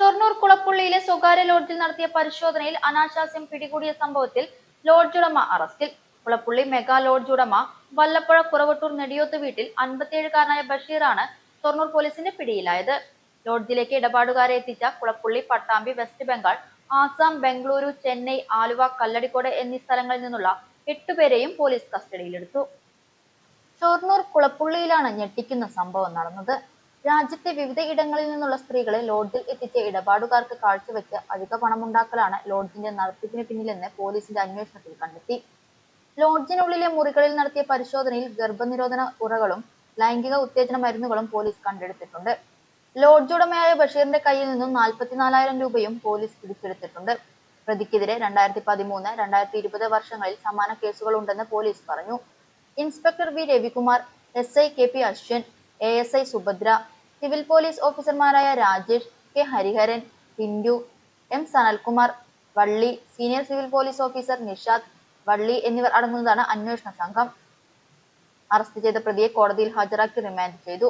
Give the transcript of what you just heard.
ഷൊർണൂർ കുളപ്പുള്ളിയിലെ സ്വകാര്യ ലോഡ്ജിൽ നടത്തിയ പരിശോധനയിൽ അനാശാസ്യം പിടികൂടിയ സംഭവത്തിൽ ലോഡ്ജ് ഉടമ അറസ്റ്റിൽ. കുളപ്പുള്ളി മെഗാ ലോഡ്ജ് ഉടമ വല്ലപ്പുഴ കുറവട്ടൂർ നെടിയോത്ത് വീട്ടിൽ അൻപത്തിയേഴുകാരനായ ബഷീറാണ് ഷൊർണൂർ പോലീസിന്റെ പിടിയിലായത്. ലോഡ്ജിലേക്ക് ഇടപാടുകാരെ എത്തിച്ച കുളപ്പുള്ളി പട്ടാമ്പി വെസ്റ്റ് ബംഗാൾ ആസാം ബംഗളൂരു ചെന്നൈ ആലുവ കല്ലടിക്കോട് എന്നീ സ്ഥലങ്ങളിൽ നിന്നുള്ള എട്ടുപേരെയും പോലീസ് കസ്റ്റഡിയിലെടുത്തു. ഷൊർണൂർ കുളപ്പുള്ളിയിലാണ് ഞെട്ടിക്കുന്ന സംഭവം നടന്നത്. രാജ്യത്തെ വിവിധ ഇടങ്ങളിൽ നിന്നുള്ള സ്ത്രീകളെ ലോഡ്ജിൽ എത്തിച്ച ഇടപാടുകാർക്ക് കാഴ്ചവെച്ച് അധിക പണമുണ്ടാക്കലാണ് ലോഡ്ജിന്റെ നടത്തിപ്പിന് പിന്നിലെന്ന് പോലീസിന്റെ അന്വേഷണത്തിൽ കണ്ടെത്തി. ലോഡ്ജിനുള്ളിലെ മുറികളിൽ നടത്തിയ പരിശോധനയിൽ ഗർഭനിരോധന ഉറകളും ലൈംഗിക ഉത്തേജന മരുന്നുകളും പോലീസ് കണ്ടെടുത്തിട്ടുണ്ട്. ലോഡ്ജ് ഉടമയായ ബഷീറിന്റെ കയ്യിൽ നിന്നും നാൽപ്പത്തിനാലായിരം രൂപയും പോലീസ് പിടിച്ചെടുത്തിട്ടുണ്ട്. പ്രതിക്കെതിരെ രണ്ടായിരത്തി പതിമൂന്ന് രണ്ടായിരത്തി ഇരുപത് വർഷങ്ങളിൽ സമാന കേസുകൾ ഉണ്ടെന്ന് പോലീസ് പറഞ്ഞു. Inspector V Ravikumar S I K P Ashwan A S I Subhadra civil police ഓഫീസർമാരായ Rajesh K Hariharan Pintu M Sanalkumar Valli senior civil police officer Nishad Valli എന്നിവർ അടങ്ങുന്നതാണ് അന്വേഷണ സംഘം. അറസ്റ്റ് ചെയ്ത പ്രതിയെ കോടതിയിൽ ഹാജരാക്കി റിമാൻഡ് ചെയ്തു.